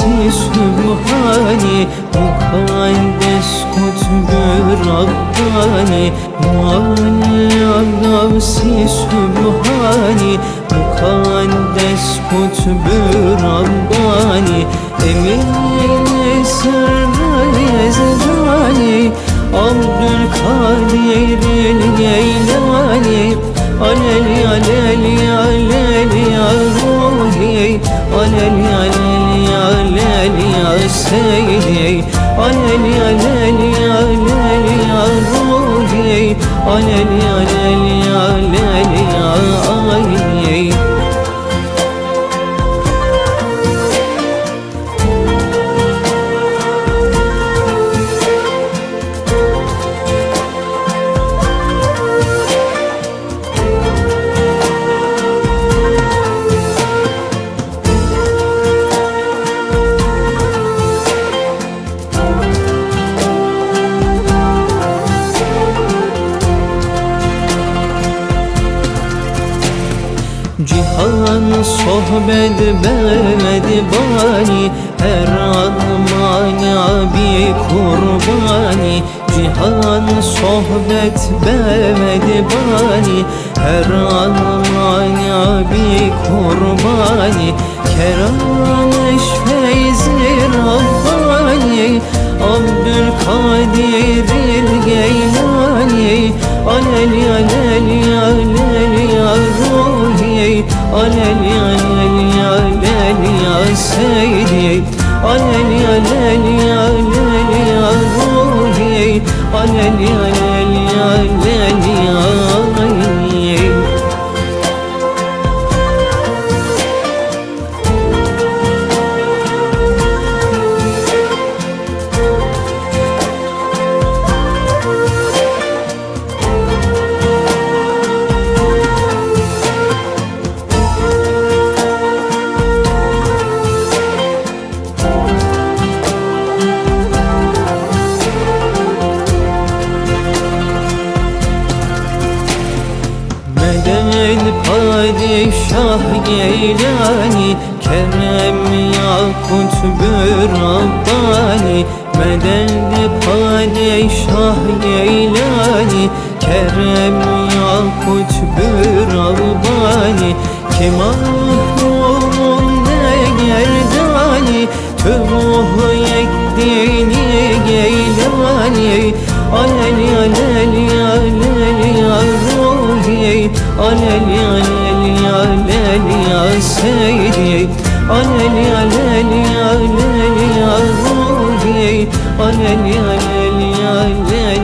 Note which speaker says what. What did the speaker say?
Speaker 1: gavsi sübhani Mukaddes kutbü Rabbani Ya gavsi sübhani Mukaddes kutbü Rabbani Emin sırrı yezdani Abdülkadir Geylani Aleli aleli aleli ya Ruhi Aleli aleli aleli ya Cihan sohbet bedi bani Her anmaya bir kurbani. Cihan sohbet bedi bani Her anmaya bir kurbani. Kerameş feyzi Rabbani Abdülkadir Aleli aleli aleli ya Seydi Aleli aleli aleli ya Ruhi Aleli aleli Medel padişah Geylani Kerem Yakut Rabbani Medel padişah Geylani Kerem Yakut Rabbani Kim mahrumun ne gerdani Tümuh yekdini Geylani. Aleli aleli ya seydi Aleli aleli aleli ya seydi Aleli aleli aleli ya Ruhi Aleli aleli aleli